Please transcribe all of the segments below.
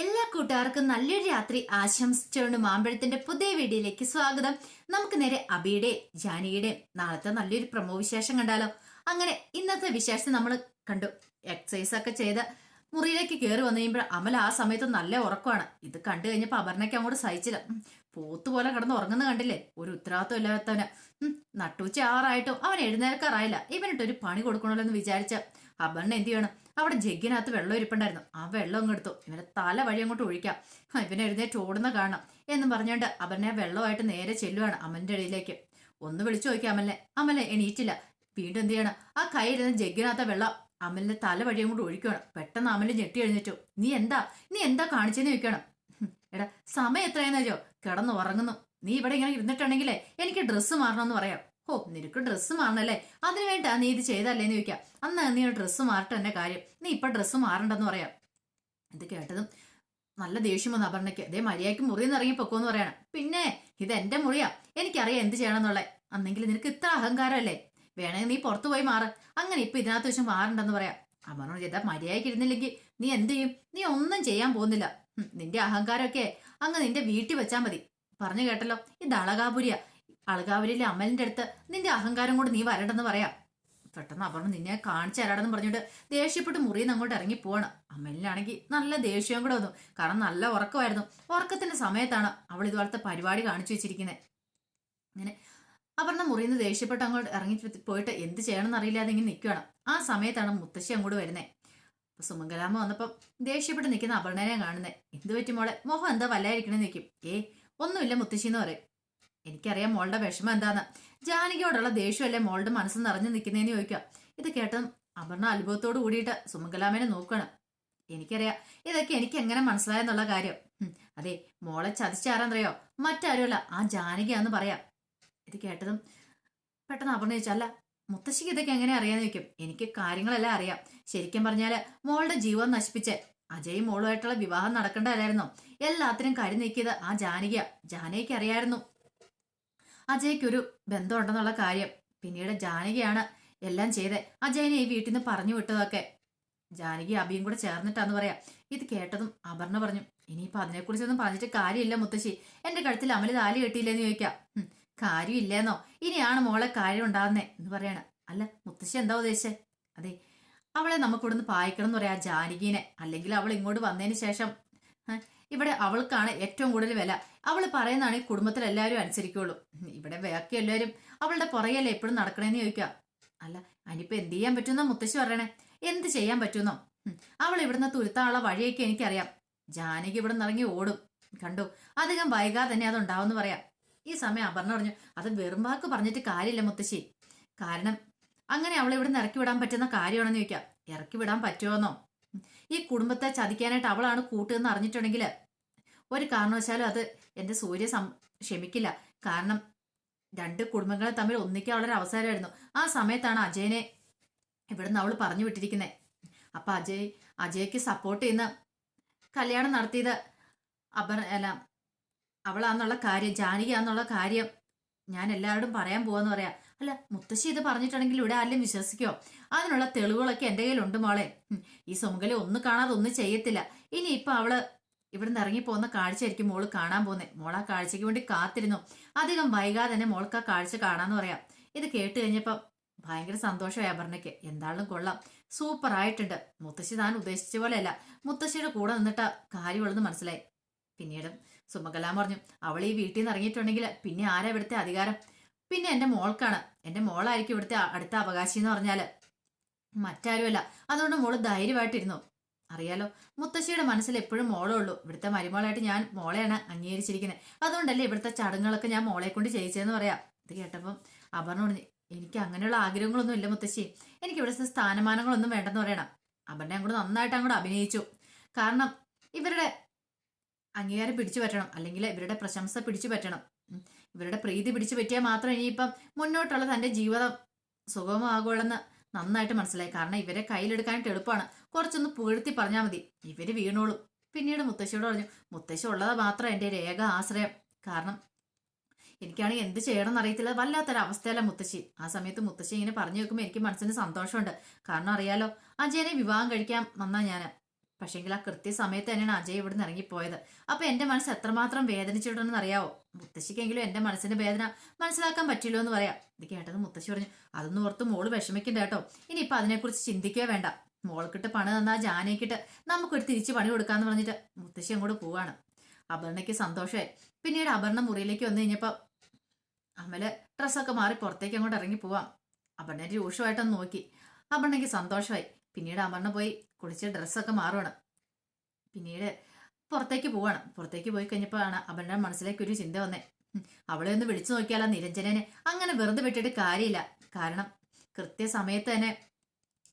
എല്ലാ കൂട്ടുകാർക്കും നല്ലൊരു രാത്രി ആശംസിച്ചുകൊണ്ട് മാമ്പഴത്തിന്റെ പുതിയ വീഡിയോയിലേക്ക് സ്വാഗതം. നമുക്ക് നേരെ അബിയുടെ ജാനിയുടെ നാളത്തെ നല്ലൊരു പ്രമോ വിശേഷം കണ്ടാലോ? അങ്ങനെ ഇന്നത്തെ വിശേഷം നമ്മൾ കണ്ടു. എക്സസൈസ് ഒക്കെ ചെയ്ത് മുറിയിലേക്ക് കയറി വന്നു കഴിയുമ്പോൾ അമൽ ആ സമയത്ത് നല്ല ഉറക്കമാണ്. ഇത് കണ്ടു കഴിഞ്ഞപ്പോൾ അപർണയ്ക്ക് അങ്ങോട്ട് സഹിച്ചില്ല. പോത്ത് പോലെ കിടന്ന് ഉറങ്ങുന്ന കണ്ടില്ലേ? ഒരു ഉത്തരവാദിത്വം ഇല്ലാത്തവന്. നട്ടുച്ച ആറായിട്ടും അവൻ എഴുന്നേൽക്കാറായില്ല. ഇവനിട്ടൊരു പണി കൊടുക്കണമല്ലോ എന്ന് വിചാരിച്ച അപർണ എന്ത് ചെയ്യണം? അവിടെ ജഗ്ഗിനകത്ത് വെള്ളം ഇരിപ്പുണ്ടായിരുന്നു. ആ വെള്ളം അങ്ങ് എടുത്തു. ഇവനെ തല വഴി അങ്ങോട്ട് ഒഴിക്കാം. ഇവനെ എഴുന്നേറ്റ് ഓടുന്ന കാണാം എന്നും പറഞ്ഞുകൊണ്ട് അവനെ വെള്ളമായിട്ട് നേരെ ചെല്ലുവാണ് അമ്മന്റെ ഇടയിലേക്ക് ഒന്ന് വിളിച്ചു നോക്കിയാൽ അമലിനെ. അമലെ എണീറ്റില്ല. വീണ്ടും എന്ത് ചെയ്യണം? ആ കൈയിരുന്ന ജഗ്ഗിനകത്ത വെള്ളം അമലിന്റെ തല വഴി അങ്ങോട്ട് ഒഴിക്കുകയാണ് പെട്ടെന്ന് അമൽ ഞെട്ടി എഴുന്നേറ്റു. നീ എന്താ? നീ എന്താ കാണിച്ചെന്ന് ചോദിക്കണം? എടാ സമയം എത്രയെന്നോ കിടന്ന് ഉറങ്ങുന്നു നീ ഇവിടെ ഇങ്ങനെ ഇരുന്നിട്ടുണ്ടെങ്കിലേ എനിക്ക് ഡ്രസ്സ് മാറണമെന്ന് പറയാം. ഓ നിനക്ക് ഡ്രസ്സ് മാറണല്ലേ? അതിനു വേണ്ടാ നീ ഇത് ചെയ്തല്ലേന്ന് ചോദിക്കാം. അന്ന് നീ ഡ്രസ്സ് മാറട്ടെ എന്റെ കാര്യം. നീ ഇപ്പൊ ഡ്രസ്സ് മാറണ്ടെന്ന് പറയാം. ഇത് കേട്ടതും നല്ല ദേഷ്യം വന്നു അപർണയ്ക്ക്. അതേ മര്യാദയ്ക്ക് മുറിയിൽ നിന്ന് ഇറങ്ങി പൊക്കോന്ന് പറയണം. പിന്നെ ഇത് എന്റെ മുറിയാ. എനിക്കറിയാം എന്ത് ചെയ്യണമെന്നുള്ളത് അന്നെങ്കിൽ നിനക്ക് ഇത്ര അഹങ്കാരമല്ലേ? വേണമെങ്കിൽ നീ പുറത്തു പോയി മാറ്. അങ്ങനെ ഇപ്പൊ ഇതിനകത്ത് വെച്ച് മാറണ്ടെന്ന് പറയാം. അപർണ ചെയ്താ മര്യാദയ്ക്ക് ഇരുന്നില്ലെങ്കിൽ നീ എന്ത് ചെയ്യും? നീ ഒന്നും ചെയ്യാൻ പോകുന്നില്ല. നിന്റെ അഹങ്കാരമൊക്കെ അങ്ങ് നിന്റെ വീട്ടിൽ വെച്ചാൽ മതി. പറഞ്ഞു കേട്ടല്ലോ. ഇത് അളകാപുരിയ. അളകാപുരിയിലെ അമലിന്റെ അടുത്ത് നിന്റെ അഹങ്കാരം കൊണ്ട് നീ വരണ്ടെന്ന് പറയാം. പെട്ടെന്ന് അപർണ നിന്നെ കാണിച്ചു തരാടെന്ന് പറഞ്ഞിട്ട് ദേഷ്യപ്പെട്ട് മുറിയിൽ നിന്ന് അങ്ങോട്ട് ഇറങ്ങി പോവാണ്. അമ്മലിനാണെങ്കിൽ നല്ല ദേഷ്യവും കൂടെ വന്നു. കാരണം നല്ല ഉറക്കമായിരുന്നു. ഉറക്കത്തിന്റെ സമയത്താണ് അവൾ ഇതുപോലത്തെ പരിപാടി കാണിച്ചു വെച്ചിരിക്കുന്നത് അങ്ങനെ അപർണ മുറിയിൽ നിന്ന് ദേഷ്യപ്പെട്ട് അങ്ങോട്ട് ഇറങ്ങി പോയിട്ട് എന്ത് ചെയ്യണമെന്ന് അറിയില്ലാതെ ഇങ്ങനെ നിൽക്കുകയാണ് ആ സമയത്താണ് മുത്തശ്ശി അങ്ങോട്ട് വരുന്നത് അപ്പൊ സുമംഗലാമ്മ വന്നപ്പം ദേഷ്യപ്പെട്ട് നിൽക്കുന്ന അപർണനെ കാണുന്നത് എന്ത് പറ്റി മോളെ? മോഹം എന്താ വല്ലായിരിക്കണെന്ന് നിൽക്കും ഏ ഒന്നുമില്ല മുത്തശ്ശി എന്ന് പറയും. എനിക്കറിയാം മോളുടെ വിഷമം എന്താന്ന്. ജാനകിയോടുള്ള ദേഷ്യമല്ലേ മോളുടെ മനസ്സ് നിറഞ്ഞു നിൽക്കുന്നതെന്ന് ചോദിക്കുക. ഇത് കേട്ടതും അപർണ അത്ഭുതത്തോട് കൂടിയിട്ട് സുമംഗലാമേനെ നോക്കണം എനിക്കറിയാം ഇതൊക്കെ എനിക്ക് എങ്ങനെ മനസ്സിലായെന്നുള്ള കാര്യം. അതെ മോളെ ചതിച്ചാരാന്നറിയോ? മറ്റാരുമല്ല ആ ജാനകിയാന്ന് പറയാം. ഇത് കേട്ടതും പെട്ടെന്ന് അപർണ ചോദിച്ചല്ല മുത്തശ്ശിക്ക് ഇതൊക്കെ എങ്ങനെ അറിയാന്ന് ചോദിക്കും? എനിക്ക് കാര്യങ്ങളെല്ലാം അറിയാം. ശരിക്കും പറഞ്ഞാൽ മോളുടെ ജീവൻ നശിപ്പിച്ച് അജയും മോളുമായിട്ടുള്ള വിവാഹം നടക്കേണ്ടതല്ലായിരുന്നോ എല്ലാത്തിനും കരുനീക്കിയത് ആ ജാനകിയ. ജാനകിക്ക് അറിയായിരുന്നു. അജയ്ക്കൊരു ബന്ധമുണ്ടെന്നുള്ള കാര്യം. പിന്നീട് ജാനകിയാണ് എല്ലാം ചെയ്തത് അജയനെ ഈ വീട്ടിൽ നിന്ന് പറഞ്ഞു വിട്ടതൊക്കെ. ജാനകി അബിയും കൂടെ ചേർന്നിട്ടാന്ന് പറയാം. ഇത് കേട്ടതും അപർണ പറഞ്ഞു ഇനിയിപ്പോ അതിനെക്കുറിച്ചൊന്നും പറഞ്ഞിട്ട് കാര്യമില്ല മുത്തശ്ശി. എന്റെ കഴുത്തിൽ അമൽ താലി കെട്ടിയില്ലെന്ന് ചോദിക്കാം. കാര്യമില്ലെന്നോ? ഇനിയാണ് മോളെ കാര്യം ഉണ്ടാകുന്നേ എന്ന് പറയാണ്. അല്ല മുത്തശ്ശി എന്താ ഉദ്ദേശിച്ചേ? അതെ അവളെ നമുക്കിവിടുന്ന് പായിക്കണം എന്ന് പറയാ ജാനകീനെ. അല്ലെങ്കിൽ അവൾ ഇങ്ങോട്ട് വന്നതിന് ശേഷം ഇവിടെ അവൾക്കാണ് ഏറ്റവും കൂടുതൽ വില. അവൾ പറയുന്നതാണ് ഈ കുടുംബത്തിൽ എല്ലാവരും അനുസരിക്കുള്ളൂ. ഇവിടെ ബാക്കി എല്ലാവരും അവളുടെ പുറകെയല്ലേ എപ്പോഴും നടക്കണേന്ന് ചോദിക്കുക. അല്ല അനിയിപ്പോ എന്ത് ചെയ്യാൻ പറ്റുന്നോ മുത്തശ്ശി പറയണേ. എന്ത് ചെയ്യാൻ പറ്റുന്നോ അവൾ ഇവിടുന്ന് തുരുത്താനുള്ള വഴിയൊക്കെ എനിക്കറിയാം. ജാനകി ഇവിടെ നിന്ന് ഇറങ്ങി ഓടും. കണ്ടു? അധികം വൈകാതെ തന്നെ അത് ഉണ്ടാവുമെന്ന് പറയാം. ഈ സമയം അപർണ പറഞ്ഞു അത് വെറും വാക്ക് പറഞ്ഞിട്ട് കാര്യമില്ല മുത്തശ്ശി. കാരണം അങ്ങനെ അവളെ ഇവിടുന്ന് ഇറക്കി വിടാൻ പറ്റുന്ന കാര്യമാണെന്ന് ചോദിക്കാം. ഇറക്കി വിടാൻ പറ്റുമോന്നോ ഈ കുടുംബത്തെ ചതിക്കാനായിട്ട് അവളാണ് കൂട്ടുകയെന്ന് അറിഞ്ഞിട്ടുണ്ടെങ്കിൽ ഒരു കാരണവശാലും അത് എന്റെ സൂര്യ സം ക്ഷമിക്കില്ല. കാരണം രണ്ട് കുടുംബങ്ങളെ തമ്മിൽ ഒന്നിക്കാനുള്ള ഒരു അവസരമായിരുന്നു. ആ സമയത്താണ് അജയനെ ഇവിടുന്ന് അവൾ പറഞ്ഞു വിട്ടിരിക്കുന്നത് അപ്പൊ അജയ് അജയ്ക്ക് സപ്പോർട്ട് ചെയ്യുന്ന കല്യാണം നടത്തിയത് അപർ അല്ല അവളാന്നുള്ള കാര്യം ജാനകി ആന്നുള്ള കാര്യം ഞാൻ എല്ലാവരോടും പറയാൻ പോവാന്ന് പറയാം. അല്ല മുത്തശ്ശി ഇത് പറഞ്ഞിട്ടുണ്ടെങ്കിൽ ഇവിടെ ആരെയും വിശ്വസിക്കോ? അതിനുള്ള തെളിവുകളൊക്കെ എന്റെ കയ്യിലുണ്ട് മോളെ. ഈ സുമകലെ ഒന്ന് കാണാതെ ഒന്നും ചെയ്യത്തില്ല. ഇനി ഇപ്പൊ അവൾ ഇവിടുന്ന് ഇറങ്ങി പോകുന്ന കാഴ്ചയായിരിക്കും മോൾ കാണാൻ പോകുന്നത് മോൾ ആ കാഴ്ചയ്ക്ക് വേണ്ടി കാത്തിരുന്നു. അധികം വൈകാതെ തന്നെ മോൾക്ക് ആ കാഴ്ച കാണാന്ന് പറയാം. ഇത് കേട്ട് കഴിഞ്ഞപ്പം ഭയങ്കര സന്തോഷമായി അപർണയ്ക്ക്. എന്താളും കൊള്ളാം. സൂപ്പർ ആയിട്ടുണ്ട്. മുത്തശ്ശി താൻ ഉദ്ദേശിച്ച പോലെയല്ല. മുത്തശ്ശിയുടെ കൂടെ നിന്നിട്ട് കാര്യമുള്ളതെന്ന് മനസ്സിലായി. പിന്നീട് സുമകലാം പറഞ്ഞു അവൾ ഈ വീട്ടിൽ നിന്ന് ഇറങ്ങിയിട്ടുണ്ടെങ്കിൽ പിന്നെ ആരാ ഇവിടുത്തെ അധികാരം? പിന്നെ എന്റെ മോൾക്കാണ്. എന്റെ മോളായിരിക്കും ഇവിടുത്തെ അടുത്ത അവകാശി എന്ന് പറഞ്ഞാൽ. മറ്റാരുമല്ല. അതുകൊണ്ട് മോൾ ധൈര്യമായിട്ടിരുന്നു. അറിയാലോ മുത്തശ്ശിയുടെ മനസ്സിൽ എപ്പോഴും മോളേ ഉള്ളൂ. ഇവിടുത്തെ മരുമോളായിട്ട് ഞാൻ മോളെയാണ് അംഗീകരിച്ചിരിക്കുന്നത് അതുകൊണ്ടല്ലേ ഇവിടുത്തെ ചടങ്ങുകളൊക്കെ ഞാൻ മോളെ കൊണ്ട് ചെയ്യിച്ചതെന്ന് പറയാം. ഇത് കേട്ടപ്പം അപർണ പറഞ്ഞു എനിക്ക് അങ്ങനെയുള്ള ആഗ്രഹങ്ങളൊന്നും ഇല്ല മുത്തശ്ശി. എനിക്ക് ഇവിടുത്തെ സ്ഥാനമാനങ്ങളൊന്നും വേണ്ടെന്ന് പറയണം. അപർണ അങ്ങോട്ട് നന്നായിട്ട് അങ്ങോട്ട് അഭിനയിച്ചു. കാരണം ഇവരുടെ അംഗീകാരം പിടിച്ചു പറ്റണം. അല്ലെങ്കിൽ ഇവരുടെ പ്രശംസ പിടിച്ചു പറ്റണം. ഇവരുടെ പ്രീതി പിടിച്ചു പറ്റിയാൽ മാത്രം ഇനിയിപ്പം മുന്നോട്ടുള്ള തന്റെ ജീവിതം സുഗമമാകുള്ളെന്ന് നന്നായിട്ട് മനസ്സിലായി. കാരണം ഇവരെ കയ്യിലെടുക്കാനായിട്ട് എളുപ്പമാണ്. കുറച്ചൊന്ന് പുകഴ്ത്തി പറഞ്ഞാൽ മതി. ഇവർ വീണോളും. പിന്നീട് മുത്തശ്ശിയോട് പറഞ്ഞു മുത്തശ്ശി ഉള്ളത് മാത്രം എന്റെ രേഖ ആശ്രയം. കാരണം എനിക്കാണെങ്കിൽ എന്ത് ചെയ്യണം എന്നറിയത്തില്ല വല്ലാത്തൊരു അവസ്ഥയല്ല മുത്തശ്ശി. ആ സമയത്ത് മുത്തശ്ശി ഇങ്ങനെ പറഞ്ഞു വെക്കുമ്പോൾ എനിക്ക് മനസ്സിന് സന്തോഷമുണ്ട്. കാരണം അറിയാലോ അജയനെ വിവാഹം കഴിക്കാൻ വന്നാ ഞാൻ പക്ഷെങ്കിൽ ആ കൃത്യസമയത്ത് തന്നെയാണ് അജയ് ഇവിടെ നിന്ന് ഇറങ്ങിപ്പോയത്. അപ്പൊ എന്റെ മനസ്സ് എത്രമാത്രം വേദനിച്ചിട്ടുണ്ടെന്ന് അറിയാവോ? മുത്തശ്ശിക്കെങ്കിലും എന്റെ മനസ്സിന്റെ വേദന മനസ്സിലാക്കാൻ പറ്റില്ലോ എന്ന് പറയാം. ഇത് കേട്ടത് മുത്തശ്ശി പറഞ്ഞു അതൊന്നും ഓർത്ത് മോൾ വിഷമിക്കണ്ട കേട്ടോ. ഇനിയിപ്പൊ അതിനെക്കുറിച്ച് ചിന്തിക്കുക വേണ്ട. മോൾക്കിട്ട് പണി തന്നാ ജാനയ്ക്കിട്ട് നമുക്കൊരു തിരിച്ച് പണി കൊടുക്കാന്ന് പറഞ്ഞിട്ട് മുത്തശ്ശി അങ്ങോട്ട് പോവാണ്. അപർണയ്ക്ക് സന്തോഷമായി പിന്നീട് അപർണ മുറിയിലേക്ക് വന്നു കഴിഞ്ഞപ്പോ അമൽ ഡ്രസ്സൊക്കെ മാറി പുറത്തേക്ക് അങ്ങോട്ട് ഇറങ്ങി പോവാം. അപർണ രൂക്ഷമായിട്ടൊന്ന് നോക്കി. അപർണയ്ക്ക് സന്തോഷമായി. പിന്നീട് അമർണ പോയി കുളിച്ച് ഡ്രസ്സൊക്കെ മാറണം പിന്നീട് പുറത്തേക്ക് പോവാണ് പുറത്തേക്ക് പോയി കഴിഞ്ഞപ്പോഴാണ് അപർണയുടെ മനസ്സിലേക്ക് ഒരു ചിന്ത വന്നേ. അവളെ ഒന്ന് വിളിച്ചു നോക്കിയാലോ നിരഞ്ജനനെ? അങ്ങനെ വെറുതെ വിട്ടിട്ട് കാര്യമില്ല. കാരണം കൃത്യസമയത്ത് തന്നെ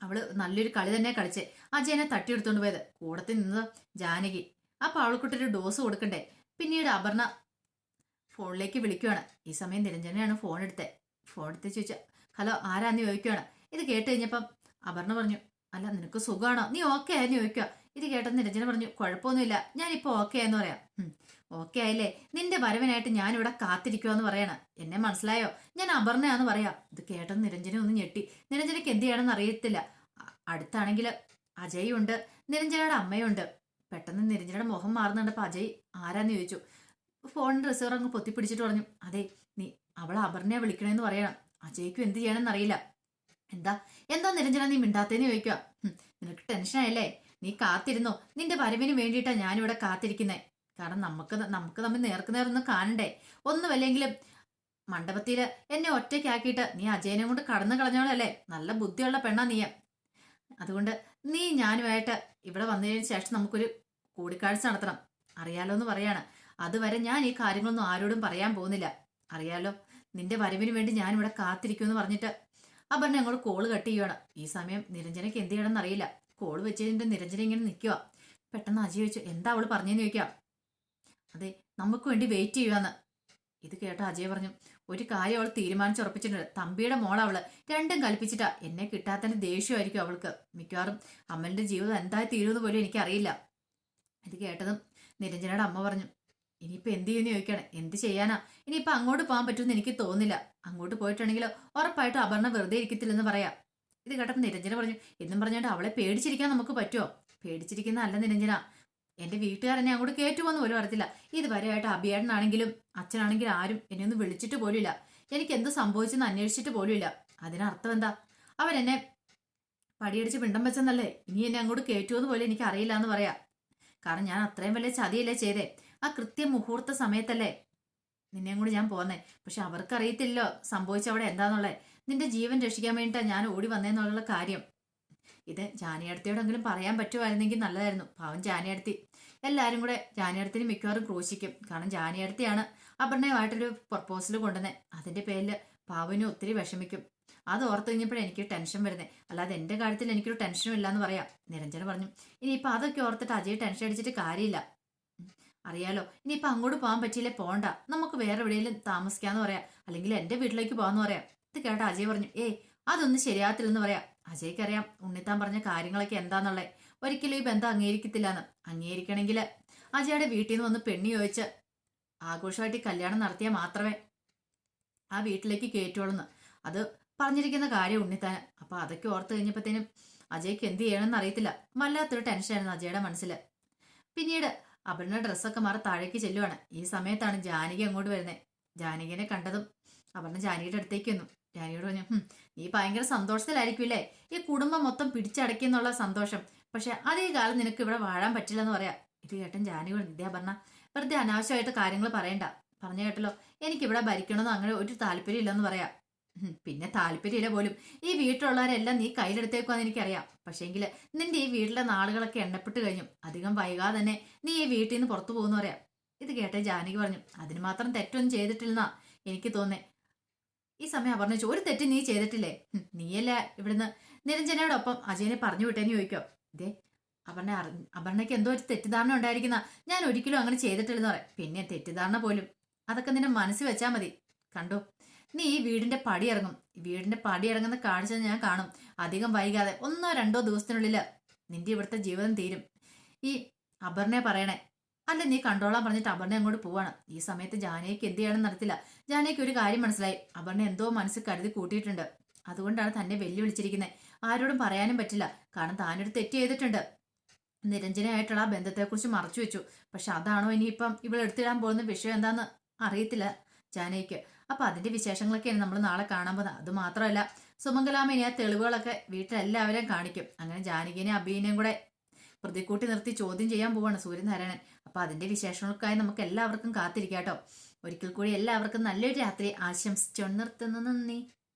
അവൾ നല്ലൊരു കളി തന്നെ കളിച്ച്. അജയനെ തട്ടിയെടുത്തോണ്ട് പോയത്. കൂടത്തിൽ നിന്ന് ജാനകി. അപ്പൊ അവൾക്കുട്ടൊരു ഡോസ് കൊടുക്കണ്ടേ? പിന്നീട് അപർണ ഫോണിലേക്ക് വിളിക്കുവാണ്. ഈ സമയം നിരഞ്ജനയാണ് ഫോൺ എടുത്തത് ഫോൺ എടുത്ത് ചോദിച്ച ഹലോ ആരാന്ന് ചോദിക്കുവാണ്? ഇത് കേട്ട് കഴിഞ്ഞപ്പം അപർണ പറഞ്ഞു അല്ല നിനക്ക് സുഖമാണോ നീ ഓക്കെ ആയെന്ന് ചോദിക്കുക ഇത് കേട്ടത് നിരഞ്ജന പറഞ്ഞു കുഴപ്പമൊന്നുമില്ല ഞാനിപ്പോ ഓക്കെ എന്ന് പറയാം. ഓക്കെ ആയില്ലേ? നിന്റെ വരവിനായിട്ട് ഞാനിവിടെ കാത്തിരിക്കുവാന്ന് പറയണ. എന്നെ മനസ്സിലായോ? ഞാൻ അപർണയാന്ന് പറയാം. ഇത് കേട്ടത് നിരഞ്ജന ഒന്ന് ഞെട്ടി. നിരഞ്ജനയ്ക്ക് എന്ത് ചെയ്യണമെന്ന് അറിയത്തില്ല. അടുത്താണെങ്കിൽ അജയ് ഉണ്ട് നിരഞ്ജനയുടെ അമ്മയുണ്ട്. പെട്ടെന്ന് നിരഞ്ജനയുടെ മുഖം മാറുന്നുണ്ടപ്പോ അജയ് ആരാന്ന് ചോദിച്ചു. ഫോണിന്റെ റിസീവർ അങ്ങ് പൊത്തിപ്പിടിച്ചിട്ട് പറഞ്ഞു അതെ നീ അവളെ അപർണയെ വിളിക്കണമെന്ന് പറയണം. അജയ്ക്കും എന്ത് ചെയ്യണമെന്ന് അറിയില്ല. എന്താ? എന്താ നിരഞ്ജന നീ മിണ്ടാത്തേന്ന് ചോദിക്കുക നിനക്ക് ടെൻഷനായല്ലേ നീ കാത്തിരുന്നോ? നിന്റെ വരവിന് വേണ്ടിയിട്ടാ ഞാനിവിടെ കാത്തിരിക്കുന്നത് കാരണം നമുക്ക് നമുക്ക് തമ്മിൽ നേർക്ക് നേർന്ന് കാണണ്ടേ ഒന്നുമല്ലെങ്കിലും മണ്ഡപത്തിൽ എന്നെ ഒറ്റയ്ക്കാക്കിയിട്ട് നീ അജയനെ കൊണ്ട് കടന്നു കളഞ്ഞോളല്ലേ നല്ല ബുദ്ധിയുള്ള പെണ്ണാ നീയ. അതുകൊണ്ട് നീ ഞാനുമായിട്ട് ഇവിടെ വന്നതിന് ശേഷം നമുക്കൊരു കൂടിക്കാഴ്ച നടത്തണം. അറിയാലോ എന്ന് പറയാണ്. അതുവരെ ഞാൻ ഈ കാര്യങ്ങളൊന്നും ആരോടും പറയാൻ പോകുന്നില്ല. അറിയാലോ? നിന്റെ വരവിന് വേണ്ടി ഞാൻ ഇവിടെ കാത്തിരിക്കുമെന്ന് പറഞ്ഞിട്ട് അപർണ അങ്ങോട്ട് കോൾ കട്ട് ചെയ്യുവാണ്. ഈ സമയം നിരഞ്ജനയ്ക്ക് എന്ത് ചെയ്യണമെന്ന് അറിയില്ല. കോൾ വെച്ചതിന്റെ നിരഞ്ജന ഇങ്ങനെ നിൽക്കുക പെട്ടെന്ന് അജി ചോദിച്ചു എന്താ അവൾ പറഞ്ഞെന്ന് ചോദിക്കാം? അതെ നമുക്ക് വേണ്ടി വെയിറ്റ് ചെയ്യുവാന്ന്. ഇത് കേട്ട അജയ് പറഞ്ഞു ഒരു കാര്യം അവൾ തീരുമാനിച്ചുറപ്പിച്ചിട്ടുണ്ട് തമ്പിയുടെ മോൾ അവൾ. രണ്ടും കൽപ്പിച്ചിട്ടാ. എന്നെ കിട്ടാത്തതിന്റെ ദേഷ്യമായിരിക്കും അവൾക്ക്. മിക്കവാറും അമ്മന്റെ ജീവിതം എന്തായി തീരുമെന്ന് പോലും എനിക്കറിയില്ല. ഇത് കേട്ടതും നിരഞ്ജനയുടെ അമ്മ പറഞ്ഞു ഇനിയിപ്പോ എന്ത് ചെയ്യുമെന്ന് ചോദിക്കണം. എന്ത് ചെയ്യാനാ? ഇനിയിപ്പോ അങ്ങോട്ട് പോകാൻ പറ്റുമെന്ന് എനിക്ക് തോന്നുന്നില്ല. അങ്ങോട്ട് പോയിട്ടുണ്ടെങ്കിൽ ഉറപ്പായിട്ടും അപർണ വെറുതെ ഇരിക്കത്തില്ലെന്ന് പറയാം. ഇത് കേട്ടപ്പോൾ നിരഞ്ജന പറഞ്ഞു എന്നും പറഞ്ഞുകൊണ്ട് അവളെ പേടിച്ചിരിക്കാൻ നമുക്ക് പറ്റുമോ പേടിച്ചിരിക്കുന്ന അല്ല നിരഞ്ജന. എന്റെ വീട്ടുകാരെന്നെ അങ്ങോട്ട് കയറ്റുപോന്ന് പോലും അറിയത്തില്ല. ഇതുവരെയായിട്ട് അഭിയേട്ടനാണെങ്കിലും അച്ഛനാണെങ്കിലും ആരും എന്നെ ഒന്ന് വിളിച്ചിട്ട് പോലുമില്ല. എനിക്ക് എന്ത് സംഭവിച്ചെന്ന് അന്വേഷിച്ചിട്ട് പോലുമില്ല. അതിനർത്ഥം എന്താ? അവരെന്നെ പടിയടിച്ച് പിണ്ടം വെച്ചെന്നല്ലേ? ഇനി എന്നെ അങ്ങോട്ട് കയറ്റുമെന്ന് പോലും എനിക്ക് അറിയില്ല എന്ന് പറയാം. കാരണം ഞാൻ അത്രയും വലിയ ചതിയല്ലേ ചെയ്തേ? ആ കൃത്യ മുഹൂർത്ത സമയത്തല്ലേ? നിന്നെയും കൂടി ഞാൻ പോന്നേ. പക്ഷെ അവർക്കറിയത്തില്ലോ സംഭവിച്ചവിടെ എന്താന്നുള്ളത്. നിന്റെ ജീവൻ രക്ഷിക്കാൻ വേണ്ടിയിട്ടാണ് ഞാൻ ഓടി വന്നേന്നുള്ള കാര്യം. ഇത് ജാനിയടത്തിയോടെങ്കിലും പറയാൻ പറ്റുമായിരുന്നെങ്കിൽ നല്ലതായിരുന്നു. പാവം ജാനിയടത്തി. എല്ലാവരും കൂടെ ജാനിയടത്തിന് മിക്കവാറും ക്രൂശിക്കും. കാരണം ജാനിയടത്തിയാണ് അപർണയുമായിട്ടൊരു പ്രപ്പോസൽ കൊണ്ടുവന്നത് അതിന്റെ പേരിൽ പാവന് ഒത്തിരി വിഷമിക്കും. അത് ഓർത്ത് കഴിഞ്ഞപ്പോഴേ എനിക്ക് ടെൻഷൻ വരുന്നത് അല്ലാതെ എന്റെ കാര്യത്തിൽ എനിക്കൊരു ടെൻഷനും ഇല്ലാന്ന് പറയാം. നിരഞ്ജന പറഞ്ഞു ഇനിയിപ്പോൾ അതൊക്കെ ഓർത്തിട്ട് അജയ് ടെൻഷൻ അടിച്ചിട്ട് കാര്യമില്ല. അറിയാലോ. ഇനിയിപ്പോൾ അങ്ങോട്ട് പോകാൻ പറ്റിയില്ലേ? പോണ്ട. നമുക്ക് വേറെ എവിടെയെങ്കിലും താമസിക്കാന്ന് പറയാം. അല്ലെങ്കിൽ എന്റെ വീട്ടിലേക്ക് പോകാന്ന് പറയാം. ഇത് കേട്ട അജയ് പറഞ്ഞു ഏയ് അതൊന്നും ശരിയാകത്തില്ലെന്ന് പറയാം. അജയ്ക്കറിയാം ഉണ്ണിത്താൻ പറഞ്ഞ കാര്യങ്ങളൊക്കെ എന്താന്നുള്ളത് ഒരിക്കലും ഈ ബന്ധം അംഗീകരിക്കത്തില്ലെന്ന്. അംഗീകരിക്കണമെങ്കിൽ അജയുടെ വീട്ടിൽ നിന്ന് വന്ന് പെണ്ണി ചോദിച്ച് ആഘോഷമായിട്ട് കല്യാണം നടത്തിയാൽ മാത്രമേ ആ വീട്ടിലേക്ക് കയറ്റുള്ളൂ അത് പറഞ്ഞിരിക്കുന്ന കാര്യം ഉണ്ണിത്താൻ അപ്പൊ അതൊക്കെ ഓർത്ത് കഴിഞ്ഞപ്പോഴത്തേനും അജയ്ക്ക് എന്ത് ചെയ്യണമെന്ന് അറിയത്തില്ല. വല്ലാത്തൊരു ടെൻഷനായിരുന്നു അജയുടെ മനസ്സിൽ പിന്നീട് അപർണ ഡ്രസ്സൊക്കെ മാറി താഴേക്ക് ചെല്ലുവാണ്. ഈ സമയത്താണ് ജാനകി അങ്ങോട്ട് വരുന്നത് ജാനകിനെ കണ്ടതും അപർണ ജാനകിയുടെ അടുത്തേക്ക് വന്നു. ജാനകിയോട് പറഞ്ഞു "ഹും, നീ ഭയങ്കര സന്തോഷത്തിലായിരിക്കില്ലേ ഈ കുടുംബം മൊത്തം പിടിച്ചടക്കിയെന്നുള്ള സന്തോഷം. പക്ഷെ അതേ കാലം നിനക്ക് ഇവിടെ വാഴാൻ പറ്റില്ല എന്ന് പറയാം. ഇത് കേട്ടൻ ജാനകി ഇതേ പറഞ്ഞ വെറുതെ അനാവശ്യമായിട്ട് കാര്യങ്ങൾ പറയണ്ട. പറഞ്ഞു കേട്ടല്ലോ എനിക്കിവിടെ ഭരിക്കണമെന്ന് അങ്ങനെ ഒരു താല്പര്യം ഇല്ലെന്ന് പറയാം. പിന്നെ താല്പര്യമില്ല പോലും. ഈ വീട്ടിലുള്ളവരെല്ലാം നീ കയ്യിലെടുത്തേക്കുവാന്ന് എനിക്കറിയാം. പക്ഷേങ്കിൽ നിന്റെ ഈ വീട്ടിലെ നാളുകളൊക്കെ എണ്ണപ്പെട്ട് കഴിഞ്ഞു. അധികം വൈകാതെ തന്നെ നീ ഈ വീട്ടിൽ നിന്ന് പുറത്തു പോകുന്നു പറയാം. ഇത് കേട്ടേ ജാനകി പറഞ്ഞു അതിന് മാത്രം തെറ്റൊന്നും ചെയ്തിട്ടില്ലെന്നാ എനിക്ക് തോന്നേ. ഈ സമയം ചോദിച്ചു ഒരു തെറ്റ് നീ ചെയ്തിട്ടില്ലേ? നീയല്ല ഇവിടുന്ന് നിരഞ്ജനയോടൊപ്പം അജയനെ പറഞ്ഞു വിട്ടേന്ന് ചോദിക്കോ. ഇതേ അപർണ അപർണയ്ക്ക് എന്തോ ഒരു തെറ്റിദ്ധാരണ ഉണ്ടായിരിക്കുന്ന. ഞാൻ ഒരിക്കലും അങ്ങനെ ചെയ്തിട്ടില്ലെന്ന് പറയാം. പിന്നെ തെറ്റിദ്ധാരണ പോലും. അതൊക്കെ നിന്റെ മനസ്സിൽ വെച്ചാൽ മതി. കണ്ടോ നീ ഈ വീടിന്റെ പടി ഇറങ്ങും. വീടിന്റെ പടി ഇറങ്ങുന്ന കാഴ്ച ഞാൻ കാണും. അധികം വൈകാതെ ഒന്നോ രണ്ടോ ദിവസത്തിനുള്ളിൽ നിന്റെ ഇവിടുത്തെ ജീവിതം തീരും. ഈ അപർണയെ പറയണേ. അല്ല നീ കണ്ടോളാൻ പറഞ്ഞിട്ട് അപർണ അങ്ങോട്ട് പോവാണ്. ഈ സമയത്ത് ജാനയ്ക്ക് എന്ത് ചെയ്യണം നടത്തില്ല ജാനയ്ക്ക് ഒരു കാര്യം മനസ്സിലായി. അപർണ എന്തോ മനസ്സിൽ കരുതി കൂട്ടിയിട്ടുണ്ട്. അതുകൊണ്ടാണ് തന്നെ വെല്ലുവിളിച്ചിരിക്കുന്നത് ആരോടും പറയാനും പറ്റില്ല. കാരണം താനൊരു തെറ്റ് ചെയ്തിട്ടുണ്ട്. നിരഞ്ജനയായിട്ടുള്ള ആ ബന്ധത്തെക്കുറിച്ച് മറച്ചു വെച്ചു. പക്ഷെ അതാണോ ഇനിയിപ്പം ഇവൾ എടുത്തിടാൻ പോകുന്ന വിഷയം എന്താണെന്ന് അറിയത്തില്ല. ജാനകിക്ക് അപ്പൊ അതിന്റെ വിശേഷങ്ങളൊക്കെയാണ് നമ്മൾ നാളെ കാണാൻ പോകുന്നത്. അത് മാത്രമല്ല സുമംഗലാമ ആ തെളിവുകളൊക്കെ വീട്ടിലെല്ലാവരെയും കാണിക്കും. അങ്ങനെ ജാനകിനെയും അഭിനയം കൂടെ പ്രതിക്കൂട്ടി നിർത്തി ചോദ്യം ചെയ്യാൻ പോവാണ് സൂര്യനാരായണൻ. അപ്പൊ അതിന്റെ വിശേഷങ്ങൾക്കായി നമുക്ക് എല്ലാവർക്കും കാത്തിരിക്കാട്ടോ ഒരിക്കൽ കൂടി എല്ലാവർക്കും നല്ലൊരു രാത്രി. ആശംസിച്ചു നിർത്തുന്നു. നന്ദി.